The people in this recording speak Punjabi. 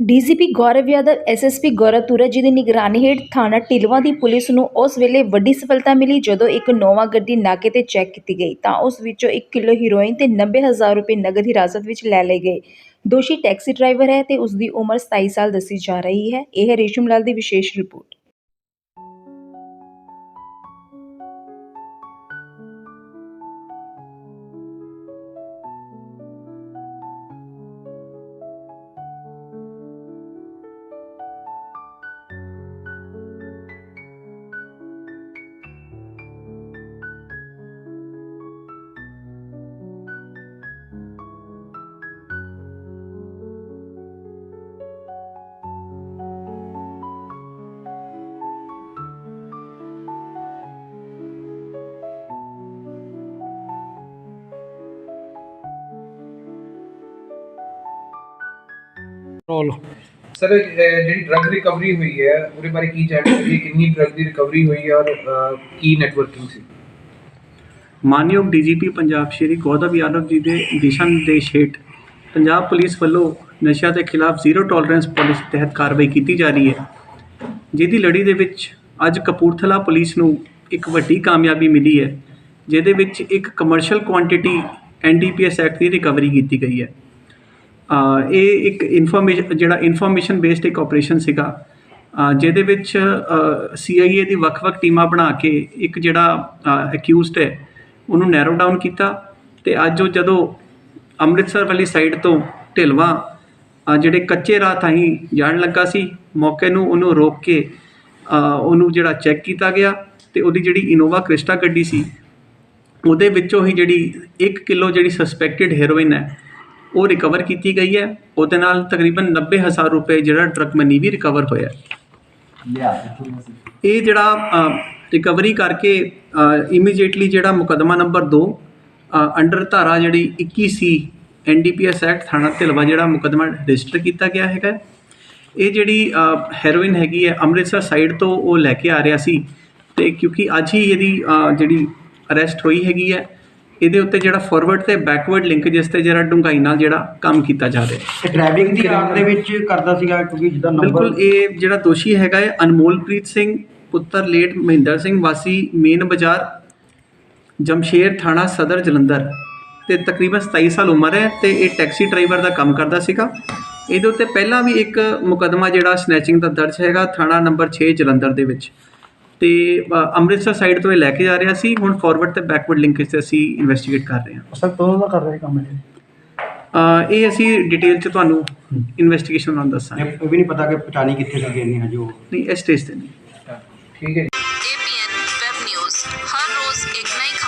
ਡੀਸੀਪੀ ਗੌਰਵ ਯਾਦਵ, ਐਸਐਸਪੀ ਗੌਰਵ ਤੁਰਾ ਜੀ ਦੀ ਨਿਗਰਾਨੀ ਹੇਠ ਥਾਣਾ ਢਿਲਵਾਂ ਦੀ ਪੁਲਿਸ ਨੂੰ ਉਸ ਵੇਲੇ ਵੱਡੀ ਸਫਲਤਾ ਮਿਲੀ ਜਦੋਂ ਇੱਕ ਨੋਵਾ ਗੱਡੀ ਨਾਕੇ ਤੇ ਚੈੱਕ ਕੀਤੀ ਗਈ। ਤਾਂ ਉਸ ਵਿੱਚੋਂ 1 ਕਿਲੋ ਹੀਰੋਇਨ ਤੇ 90000 ਰੁਪਏ ਨਗਦ ਹਿਰਾਸਤ ਵਿੱਚ ਲੈ ਲਏ ਗਏ। ਦੋਸ਼ੀ ਟੈਕਸੀ ਡਰਾਈਵਰ ਹੈ ਤੇ ਉਸ ਦੀ ਉਮਰ 27 ਸਾਲ ਦੱਸੀ ਜਾ ਰਹੀ ਹੈ। ਇਹ ਹੈ ਰੇਸ਼ਮ ਲਾਲ ਦੀ ਵਿਸ਼ੇਸ਼ ਰਿਪੋਰਟ। ਰੋਲ ਸਰ ਜਿਹੜੀ ਡਰਗ ਰਿਕਵਰੀ ਹੋਈ ਹੈ ਉਹਦੇ ਬਾਰੇ ਕੀ ਜਾਣਕਾਰੀ ਹੈ? ਕਿੰਨੀ ਡਰਗ ਦੀ ਰਿਕਵਰੀ ਹੋਈ ਹੈ ਔਰ ਕੀ ਨੈਟਵਰਕਿੰਗ ਸੀ? ਮਾਨਯੋਗ ਡੀਜੀਪੀ ਪੰਜਾਬ ਸ਼੍ਰੀ ਗੌਰਵ ਯਾਦਵ ਜੀ ਦੇ ਦਿਸ਼ਾ ਨਿਰਦੇਸ਼ ਹੇਠ ਪੰਜਾਬ ਪੁਲਿਸ ਵੱਲੋਂ ਨਸ਼ਿਆਂ ਦੇ ਖਿਲਾਫ ਜ਼ੀਰੋ ਟੋਲਰੈਂਸ ਪਾਲਿਸੀ ਤਹਿਤ ਕਾਰਵਾਈ ਕੀਤੀ ਜਾ ਰਹੀ ਹੈ ਜਿਹਦੀ ਲੜੀ ਦੇ ਵਿੱਚ ਅੱਜ ਕਪੂਰਥਲਾ ਪੁਲਿਸ ਨੂੰ ਇੱਕ ਵੱਡੀ ਕਾਮਯਾਬੀ ਮਿਲੀ ਹੈ ਜਿਹਦੇ ਵਿੱਚ ਇੱਕ ਕਮਰਸ਼ੀਅਲ ਕੁਆਂਟੀਟੀ ਐਨਡੀਪੀਐਸ ਐਕਟ ਦੀ ਰਿਕਵਰੀ ਕੀਤੀ ਗਈ ਹੈ। ਇਹ ਇੱਕ ਇਨਫੋਰਮੇਸ਼ਨ ਜਿਹੜਾ ਇਨਫੋਰਮੇਸ਼ਨ ਬੇਸਡ ਇੱਕ ਆਪਰੇਸ਼ਨ ਸੀਗਾ। ਜਿਹਦੇ ਵਿੱਚ ਸੀਆਈਏ ਦੀ ਵੱਖ-ਵੱਖ ਟੀਮਾਂ ਬਣਾ ਕੇ ਇੱਕ ਜਿਹੜਾ ਅਕਿਊਜ਼ਡ ਹੈ, ਉਹਨੂੰ ਨੈਰੋ ਡਾਊਨ ਕੀਤਾ ਤੇ ਅੱਜ ਉਹ ਜਦੋਂ ਅੰਮ੍ਰਿਤਸਰ ਵਾਲੀ ਸਾਈਡ ਤੋਂ ਢਿਲਵਾ ਜਿਹੜੇ ਕੱਚੇ ਰਾਹ ਥਾਹੀਂ ਜਾਣ ਲੱਗਾ ਸੀ, ਮੌਕੇ ਨੂੰ ਉਹਨੂੰ ਰੋਕ ਕੇ ਉਹਨੂੰ ਜਿਹੜਾ ਚੈੱਕ ਕੀਤਾ ਗਿਆ ਤੇ ਉਹਦੀ ਜਿਹੜੀ ਇਨੋਵਾ ਕ੍ਰਿਸਟਾ ਗੱਡੀ ਸੀ, ਉਹਦੇ ਵਿੱਚੋਂ ਹੀ ਜਿਹੜੀ 1 ਕਿਲੋ ਜਿਹੜੀ ਸਸਪੈਕਟਡ ਹੈਰੋਇਨ ਹੈ ਉਹ ਰਿਕਵਰ ਕੀਤੀ ਗਈ ਹੈ। ਉਹਦੇ ਨਾਲ ਤਕਰੀਬਨ 90000 ਰੁਪਏ ਜਿਹੜਾ ਡਰਗ ਮਨੀ ਵੀ ਰਿਕਵਰ ਹੋਇਆ ਇਹ ਜਿਹੜਾ ਰਿਕਵਰੀ ਕਰਕੇ ਇਮੀਡੀਏਟਲੀ ਜਿਹੜਾ ਮੁਕਦਮਾ ਨੰਬਰ 2 ਅੰਡਰ ਧਾਰਾ ਜਿਹੜੀ 21 ਸੀ ਐਨਡੀਪੀਐਸ ਐਕਟ ਥਾਣਾ ਢਿਲਵਾ ਜਿਹੜਾ ਮੁਕਦਮਾ ਰਜਿਸਟਰ ਕੀਤਾ ਗਿਆ ਹੈਗਾ। ਇਹ ਜਿਹੜੀ ਹੈਰੋਇਨ ਹੈਗੀ ਹੈ ਅੰਮ੍ਰਿਤਸਰ ਸਾਈਡ ਤੋਂ ਉਹ ਲੈ ਕੇ ਆ ਰਿਹਾ ਸੀ। ਤੇ ਕਿਉਂਕਿ ਅੱਜ ਹੀ ਇਹਦੀ ਜਿਹੜੀ ਅਰੈਸਟ ਹੋਈ ਹੈਗੀ ਹੈ ਇਹਦੇ ਉੱਤੇ ਜਿਹੜਾ ਫਾਰਵਰਡ ਤੇ ਬੈਕਵਰਡ ਲਿੰਕ ਜਿਸ ਤੇ ਜਿਹੜਾ ਡੂੰਘਾਈ ਨਾਲ ਜਿਹੜਾ ਕੰਮ ਕੀਤਾ ਜਾ ਰਿਹਾ ਹੈ। ਇਹ ਡਰਾਈਵਿੰਗ ਦੀ ਆੜ ਦੇ ਵਿੱਚ ਕਰਦਾ ਸੀਗਾ ਕਿਉਂਕਿ ਜਿੱਦਾਂ ਨੰਬਰ ਬਿਲਕੁਲ ਇਹ ਜਿਹੜਾ ਦੋਸ਼ੀ ਹੈਗਾ ਹੈ ਅਨਮੋਲਪ੍ਰੀਤ ਸਿੰਘ ਪੁੱਤਰ ਲੇਟ ਮਹਿੰਦਰ ਸਿੰਘ ਵਾਸੀ ਮੇਨ ਬਾਜ਼ਾਰ ਜਮਸ਼ੇਰ ਥਾਣਾ ਸਦਰ ਜਲੰਧਰ ਤੇ ਤਕਰੀਬਨ 27 ਸਾਲ ਉਮਰ ਹੈ ਤੇ ਇਹ ਟੈਕਸੀ ਡਰਾਈਵਰ ਦਾ ਕੰਮ ਕਰਦਾ ਸੀਗਾ। ਇਹਦੇ ਉੱਤੇ ਪਹਿਲਾਂ ਵੀ ਇੱਕ ਮੁਕਦਮਾ ਜਿਹੜਾ ਸਨੈਚਿੰਗ ਦਾ ਦਰਜ ਹੈਗਾ ਥਾਣਾ ਨੰਬਰ 6 ਜਲੰਧਰ ਦੇ ਵਿੱਚ। ਤੇ ਅੰਮ੍ਰਿਤਸਰ ਸਾਈਡ ਤੋਂ ਇਹ ਲੈ ਕੇ ਜਾ ਰਿਹਾ ਸੀ ਹੁਣ ਫਾਰਵਰਡ ਤੇ ਬੈਕਵਰਡ ਲਿੰਕੇਜ ਤੇ ਅਸੀਂ ਇਨਵੈਸਟੀਗੇਟ ਕਰ ਰਹੇ ਹਾਂ। ਸਰ ਤੋਂ ਕਰ ਰਹੇ ਕੰਮ ਇਹ? ਇਹ ਅਸੀਂ ਡਿਟੇਲ ਚ ਤੁਹਾਨੂੰ ਇਨਵੈਸਟੀਗੇਸ਼ਨ ਨਾਲ ਦੱਸਾਂਗੇ। ਇਹ ਵੀ ਨਹੀਂ ਪਤਾ ਕਿ ਪਟਾਣੀ ਕਿੱਥੇ ਲੱਗੇ ਨੇ ਹਜੇ ਨਹੀਂ ਇਸ ਸਟੇਜ ਤੇ ਨਹੀਂ। ਠੀਕ ਹੈ ਜੀ। APN ਵੈਬ ਨਿਊਜ਼ ਹਰ ਰੋਜ਼ ਇੱਕ ਨਈ ਖਬਰ